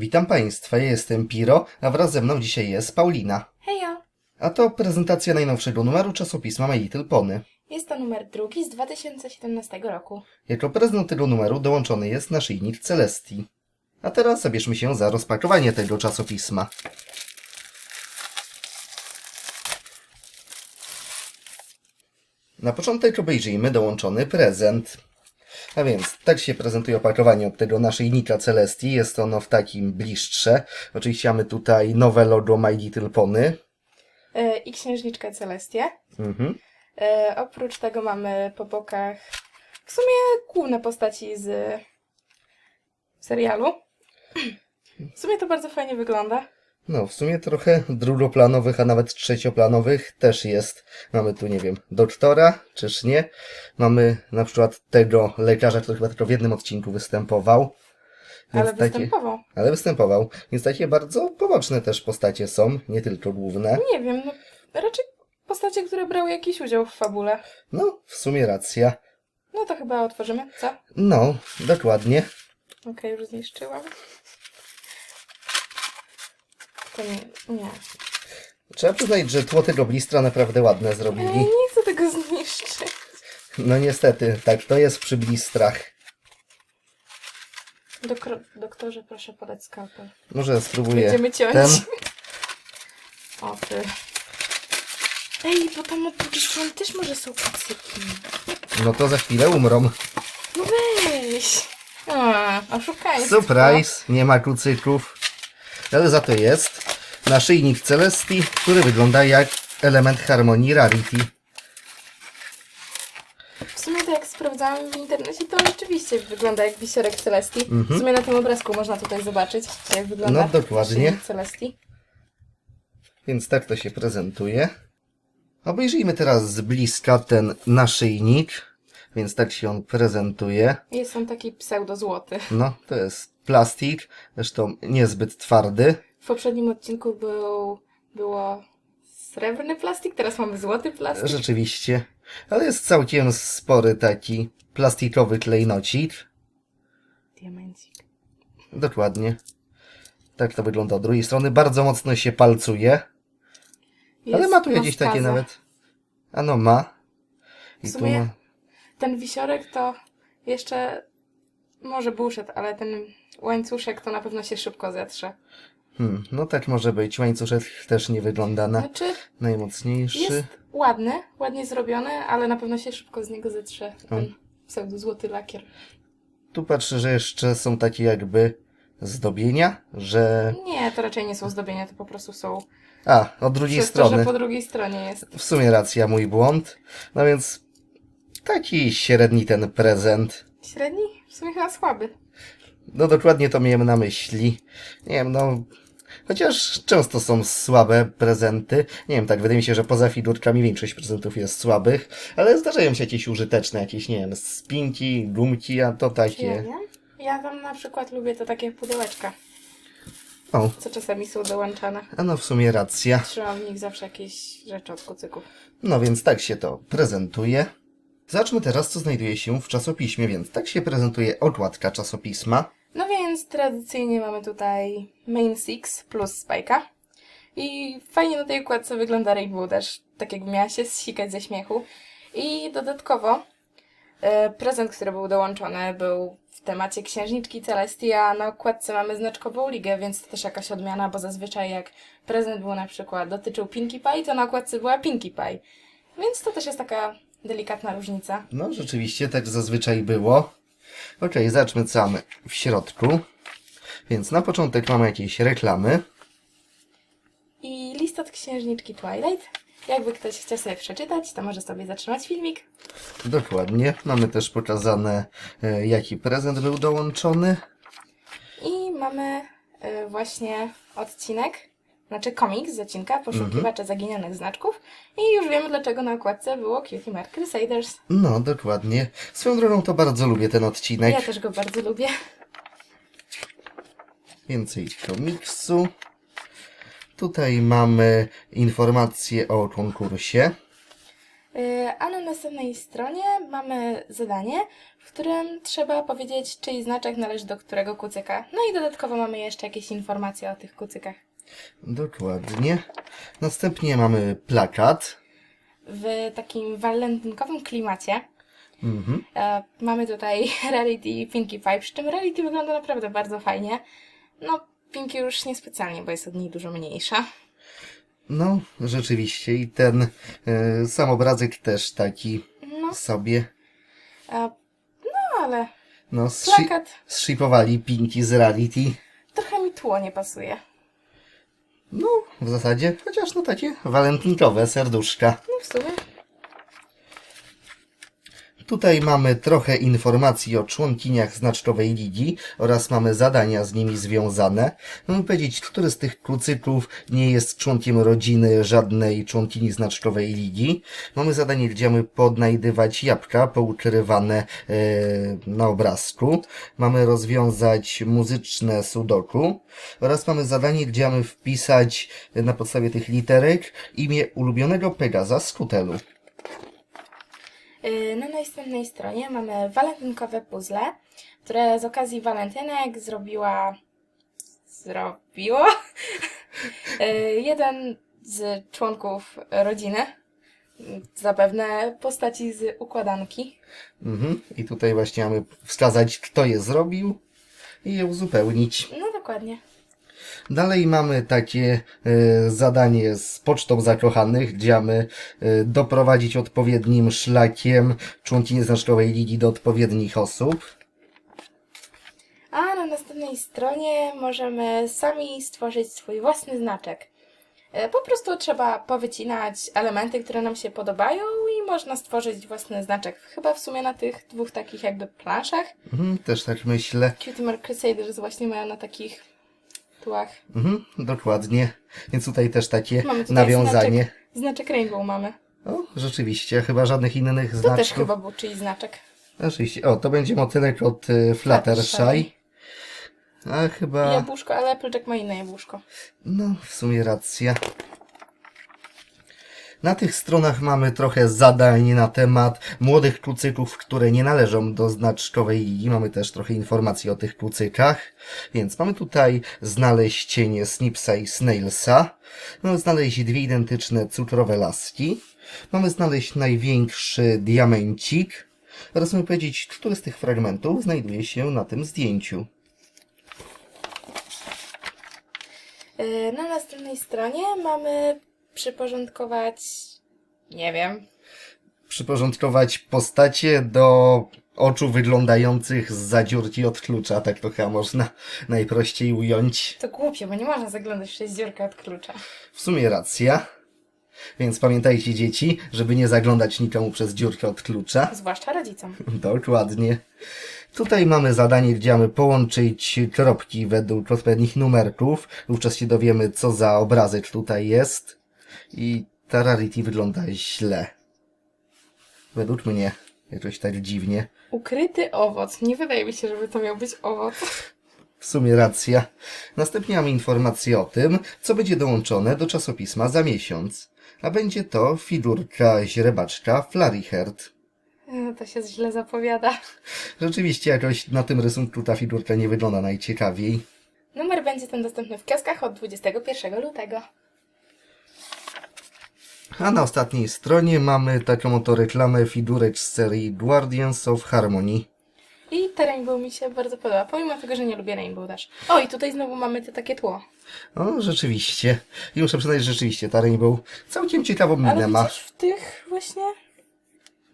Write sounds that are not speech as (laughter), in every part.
Witam Państwa, ja jestem Piro, a wraz ze mną dzisiaj jest Paulina. Hejo! A to prezentacja najnowszego numeru czasopisma My Little Pony. Jest to numer drugi z 2017 roku. Jako prezent tego numeru dołączony jest naszyjnik Celestii. A teraz zabierzmy się za rozpakowanie tego czasopisma. Na początek obejrzyjmy dołączony prezent. A więc, tak się prezentuje opakowanie od tego naszyjnika Celestii. Jest ono w takim bliższe. Oczywiście mamy tutaj nowe logo My Little Pony. E, I księżniczkę Celestię. Mhm. E, oprócz tego mamy po bokach w sumie główne postaci z serialu. W sumie to bardzo fajnie wygląda. No, w sumie trochę drugoplanowych, a nawet trzecioplanowych też jest. Mamy tu, nie wiem, doktora, czyż nie? Mamy na przykład tego lekarza, który chyba tylko w jednym odcinku występował. Więc Ale występował. Ale występował. Więc takie bardzo poboczne też postacie są, nie tylko główne. Nie wiem, no raczej postacie, które brały jakiś udział w fabule. No, w sumie racja. No to chyba otworzymy, co? No, dokładnie. Okej, już zniszczyłam. To nie, nie. Trzeba przyznać, że tło tego blistra naprawdę ładne Ej, zrobili. nie chcę tego zniszczyć. No niestety, tak to jest przy blistrach. Dokro, doktorze, proszę podać skalpel. Może spróbuję Będziemy ciąć. ten. O ty. Ej, bo tam od drugiej strony też może są pacyki. No to za chwilę umrą. No weź. A, oszukaństwo. Surprise, nie ma kucyków. Ale za to jest naszyjnik Celestii, który wygląda jak element harmonii Rarity. W sumie to jak sprawdzałam w internecie, to rzeczywiście wygląda jak wisiorek Celestii. Mhm. W sumie na tym obrazku można tutaj zobaczyć, jak wygląda No, dokładnie. naszyjnik Celestii. Więc tak to się prezentuje. Obejrzyjmy teraz z bliska ten naszyjnik. Więc tak się on prezentuje. Jest on taki pseudo-złoty. No, to jest plastik, zresztą niezbyt twardy. W poprzednim odcinku był, było srebrny plastik, teraz mamy złoty plastik. Rzeczywiście. Ale jest całkiem spory taki plastikowy klejnocik. Diamencik. Dokładnie. Tak to wygląda od drugiej strony. Bardzo mocno się palcuje. Ale Jest ma tu jakieś takie nawet. Ano ma. I W tu sumie- ma. Ten wisiorek to jeszcze może buszet, ale ten łańcuszek to na pewno się szybko zetrze. Hmm, no tak może być. Łańcuszek też nie wygląda na Znaczy, najmocniejszy. jest ładny, ładnie zrobiony, ale na pewno się szybko z niego zetrze ten pseudo złoty lakier. Tu patrzę, że jeszcze są takie jakby zdobienia, że... Nie, to raczej nie są zdobienia, to po prostu są A, od drugiej przez to, strony. że po drugiej stronie jest. W sumie racja, mój błąd. No więc taki średni ten prezent. Średni? W sumie chyba słaby. No dokładnie to miałem na myśli. Nie wiem, no... Chociaż często są słabe prezenty. Nie wiem, tak wydaje mi się, że poza figurkami większość prezentów jest słabych. Ale zdarzają się jakieś użyteczne, jakieś, nie wiem, spinki, gumki, a to Ja takie... wiem. Ja tam na przykład lubię to takie pudełeczka, O, co czasami są dołączane. a no w sumie racja. Trzymam w nich zawsze jakieś rzeczy od kucyków. No więc tak się to prezentuje. Zobaczmy teraz, co znajduje się w czasopiśmie, więc tak się prezentuje okładka czasopisma. No więc tradycyjnie mamy tutaj Main Six plus Spike'a. I fajnie na tej układce wygląda Rainbow Dash, tak jakby miała się zsikać ze śmiechu. I dodatkowo e, prezent, który był dołączony był w temacie księżniczki Celestia, na okładce mamy znaczkową ligę, więc to też jakaś odmiana, bo zazwyczaj jak prezent był na przykład dotyczył Pinkie Pie, to na okładce była Pinkie Pie. Więc to też jest taka delikatna różnica. No, rzeczywiście tak zazwyczaj było. Okej, zacznę co mamy w środku. Więc na początek mamy jakieś reklamy. I list od księżniczki Twilight. Jakby ktoś chciał sobie przeczytać, to może sobie zatrzymać filmik. Dokładnie. Mamy też pokazane, e, jaki prezent był dołączony. I mamy y, właśnie odcinek, znaczy komiks z odcinka Poszukiwacze Zaginionych Znaczków. I już wiemy, dlaczego na okładce było Cutie Mark Crusaders. No, dokładnie. Swoją drogą to bardzo lubię ten odcinek. Ja też go bardzo lubię. Więcej komiksu. Tutaj mamy informacje o konkursie. Y, a na następnej stronie mamy zadanie, w którym trzeba powiedzieć, czyj znaczek należy do którego kucyka. No i dodatkowo mamy jeszcze jakieś informacje o tych kucykach. Dokładnie. Następnie mamy plakat. W takim walentynkowym klimacie Mhm. e, mamy tutaj (laughs) Rarity Pinkie Pie, przy czym Rarity wygląda naprawdę bardzo fajnie. No, Pinkie już niespecjalnie, bo jest od niej dużo mniejsza. No, rzeczywiście. I ten e, sam obrazek też taki No, sobie. e, no ale No, zshi- plakat zshipowali Pinki z Rarity. trochę mi tło nie pasuje. No, w zasadzie, chociaż no takie walentynkowe serduszka. No w sumie. Tutaj mamy trochę informacji o członkiniach znaczkowej ligi oraz mamy zadania z nimi związane. Mamy powiedzieć, który z tych klucyków nie jest członkiem rodziny żadnej członkini znaczkowej ligi. Mamy zadanie, gdzie mamy podnajdywać jabłka poukrywane e, na obrazku. Mamy rozwiązać muzyczne sudoku oraz mamy zadanie, gdzie mamy wpisać e, na podstawie tych literek imię ulubionego Pegaza z hotelu. Yy, Na następnej stronie mamy walentynkowe puzzle, które z okazji walentynek zrobiła. Zrobiło. Yy, (laughs) Jeden z członków rodziny. Zapewne postaci z układanki. Mhm. I tutaj właśnie mamy wskazać, kto je zrobił i je uzupełnić. No dokładnie. Dalej mamy takie e, zadanie z pocztą zakochanych, gdzie mamy e, doprowadzić odpowiednim szlakiem członkini znaczkowej ligi do odpowiednich osób. A na następnej stronie możemy sami stworzyć swój własny znaczek. Yy, Po prostu trzeba powycinać elementy, które nam się podobają i można stworzyć własny znaczek. Chyba w sumie na tych dwóch takich jakby planszach. Mhm, też tak myślę. Cutie Crusaders właśnie mają na takich Mhm, dokładnie. Więc tutaj też takie Mamy tutaj nawiązanie. Znaczek, znaczek Rainbow mamy. O, rzeczywiście, chyba żadnych innych To znaczków. też chyba był czyjś znaczek. Oczywiście. O, to będzie motylek od e, Fluttershy. A chyba... Jabłuszko, ale Applejack ma inne jabłuszko. No, w sumie racja. Na tych stronach mamy trochę zadań na temat młodych klucyków, które nie należą do znaczkowej ligi. Mamy też trochę informacji o tych klucykach. Więc mamy tutaj znaleźć cienie Snipsa i Snailsa. Mamy znaleźć dwie identyczne cukrowe laski. Mamy znaleźć największy diamencik. Oraz mamy powiedzieć, który z tych fragmentów znajduje się na tym zdjęciu. Yy, Na następnej stronie mamy przyporządkować... Nie wiem. przyporządkować postacie do oczu wyglądających z zadziurki od klucza, tak to chyba można najprościej ująć. To głupie, bo nie można zaglądać przez dziurkę od klucza. W sumie racja. Więc pamiętajcie dzieci, żeby nie zaglądać nikomu przez dziurkę od klucza. Zwłaszcza rodzicom. Dokładnie. Tutaj mamy zadanie, gdzie mamy połączyć kropki według odpowiednich numerków. Wówczas się dowiemy, co za obrazek tutaj jest. I ta rarity wygląda źle. Według mnie. Jakoś tak dziwnie. Ukryty owoc. Nie wydaje mi się, żeby to miał być owoc. W sumie racja. Następnie mamy informację o tym, co będzie dołączone do czasopisma za miesiąc. A będzie to figurka źrebaczka Flariherd. Yy, To się źle zapowiada. Rzeczywiście jakoś na tym rysunku ta figurka nie wygląda najciekawiej. Numer będzie ten dostępny w kioskach od 21 lutego. A na ostatniej stronie mamy taką oto reklamę figurek z serii Guardians of Harmony. I te Rainbow mi się bardzo podoba, pomimo tego, że nie lubię Rainbow Dash. O, i tutaj znowu mamy te takie tło. O, rzeczywiście. I muszę przyznać, że rzeczywiście ta Rainbow całkiem ciekawą minę Ale ma. w tych właśnie...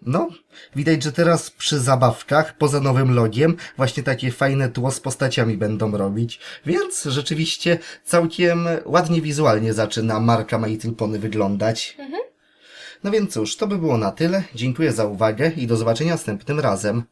No, widać, że teraz przy zabawkach, poza nowym logiem, właśnie takie fajne tło z postaciami będą robić. Więc rzeczywiście całkiem ładnie wizualnie zaczyna marka My Little Pony wyglądać. No więc cóż, to by było na tyle. Dziękuję za uwagę i do zobaczenia następnym razem.